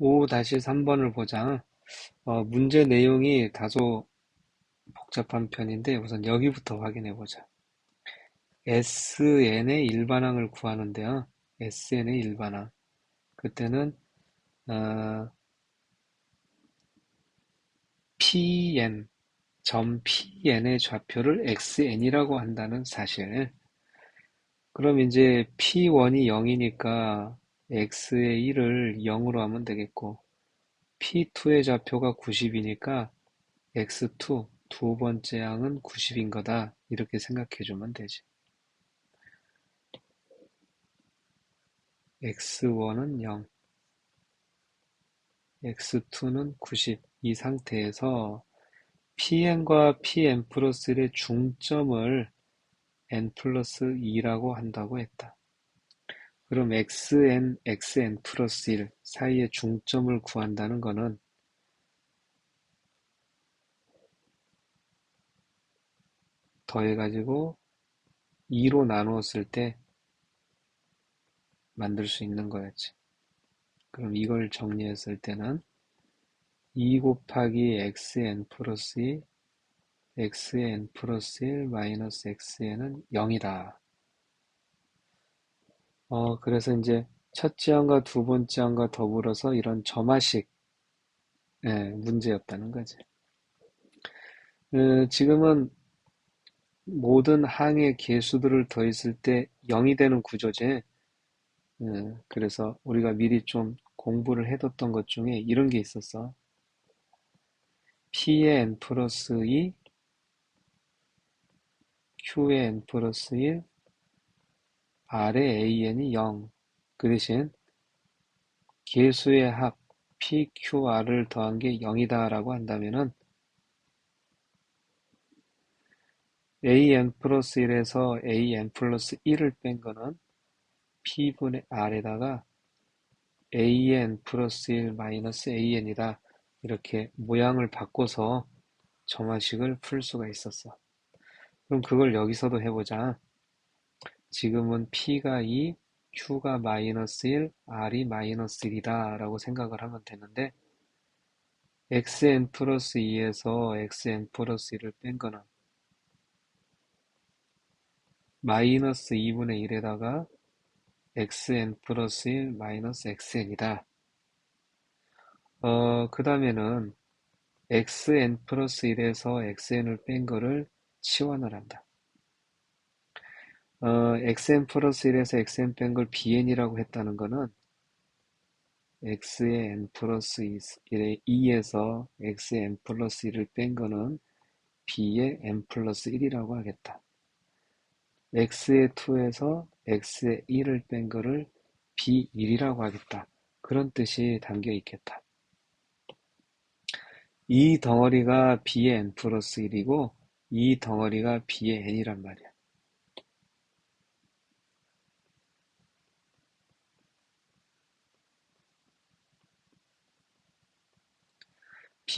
5-3번을 보자. 어, 문제 내용이 다소 복잡한 편인데 우선 여기부터 확인해 보자. SN의 일반항을 구하는데요. SN의 일반항. 그때는 어, PN, 점 PN의 좌표를 XN이라고 한다는 사실. 그럼 이제 P1이 0이니까 X의 1을 0으로 하면 되겠고 P2의 좌표가 90이니까 X2, 두 번째 항은 90인 거다. 이렇게 생각해 주면 되지. X1은 0, X2는 90. 이 상태에서 Pn과 Pn 플러스 1의 중점을 n 플러스 2라고 한다고 했다. 그럼 xn, xn 플러스 1 사이의 중점을 구한다는 것은 더해가지고 2로 나누었을 때 만들 수 있는 거였지. 그럼 이걸 정리했을 때는 2 곱하기 xn 플러스 2 xn 플러스 1 마이너스 xn은 0이다. 어, 그래서 이제 첫째 항과 두 번째 항과 더불어서 이런 점화식 예, 문제였다는 거지. 어, 지금은 모든 항의 개수들을 더했을 때 0이 되는 구조지. 예, 그래서 우리가 미리 좀 공부를 해뒀던 것 중에 이런 게 있었어. P의 n 플러스 2 Q의 n 플러스 1, R의 AN이 0. 그 대신 개수의 합 PQR을 더한 게 0이다 라고 한다면은 AN 플러스 1에서 AN 플러스 1을 뺀 거는 P분의 R에다가 AN 플러스 1 마이너스 AN이다. 이렇게 모양을 바꿔서 점화식을 풀 수가 있었어. 그럼 그걸 여기서도 해보자. 지금은 P가 2, Q가 마이너스 1, R이 마이너스 1이다 라고 생각을 하면 되는데 xn 플러스 2에서 xn 플러스 1을 뺀 거는 마이너스 2분의 1에다가 xn 플러스 1 마이너스 xn이다. 어, 그 다음에는 xn 플러스 1에서 xn을 뺀 거를 치환을 한다. 어, xn 플러스 1에서 xn 뺀 걸 bn이라고 했다는 거는 x의 n 플러스 1의 2에서 x의 n 플러스 1을 뺀 거는 b의 n 플러스 1이라고 하겠다. x의 2에서 x의 1을 뺀 거를 b1이라고 하겠다. 그런 뜻이 담겨 있겠다. 이 덩어리가 b의 n 플러스 1이고 이 덩어리가 b의 n이란 말이야.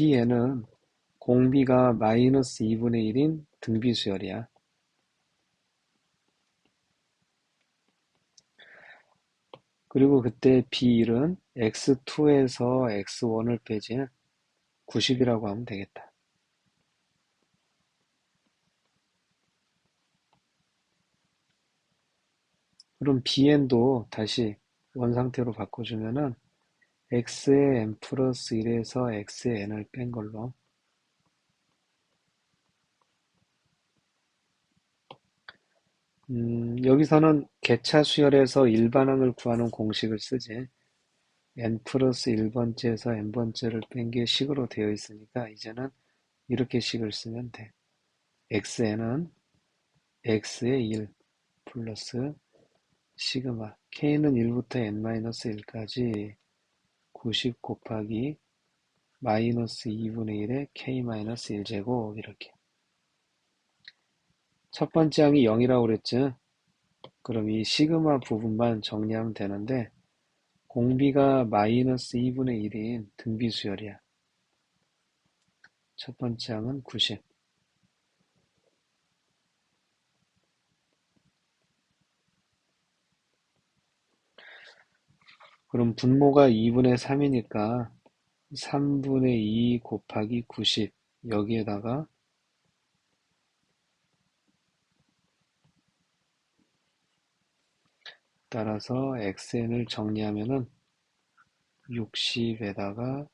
Bn은 공비가 마이너스 2분의 1인 등비수열이야. 그리고 그때 b1은 x2에서 x1을 빼지 90이라고 하면 되겠다. 그럼 bn도 다시 원상태로 바꿔주면은 x의 n 플러스 1에서 x의 n을 뺀 걸로. 음, 여기서는 개차 수열에서 일반항을 구하는 공식을 쓰지. n 플러스 1번째에서 n번째를 뺀 게 식으로 되어 있으니까 이제는 이렇게 식을 쓰면 돼. xn은 x의 1 플러스 시그마. k는 1부터 n-1까지 90 곱하기 마이너스 2분의 1의 k-1제곱 이렇게 첫 번째 항이 0이라고 그랬죠. 그럼 이 시그마 부분만 정리하면 되는데 공비가 마이너스 2분의 1인 등비수열이야. 첫 번째 항은 90. 그럼 분모가 2분의 3이니까 3분의 2 곱하기 90 여기에다가 따라서 xn을 정리하면은 60에다가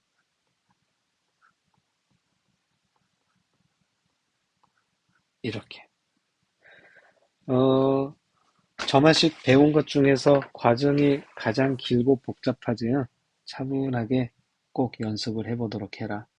이렇게. 어, 저만식 배운 것 중에서 과정이 가장 길고 복잡하지요. 차분하게 꼭 연습을 해보도록 해라.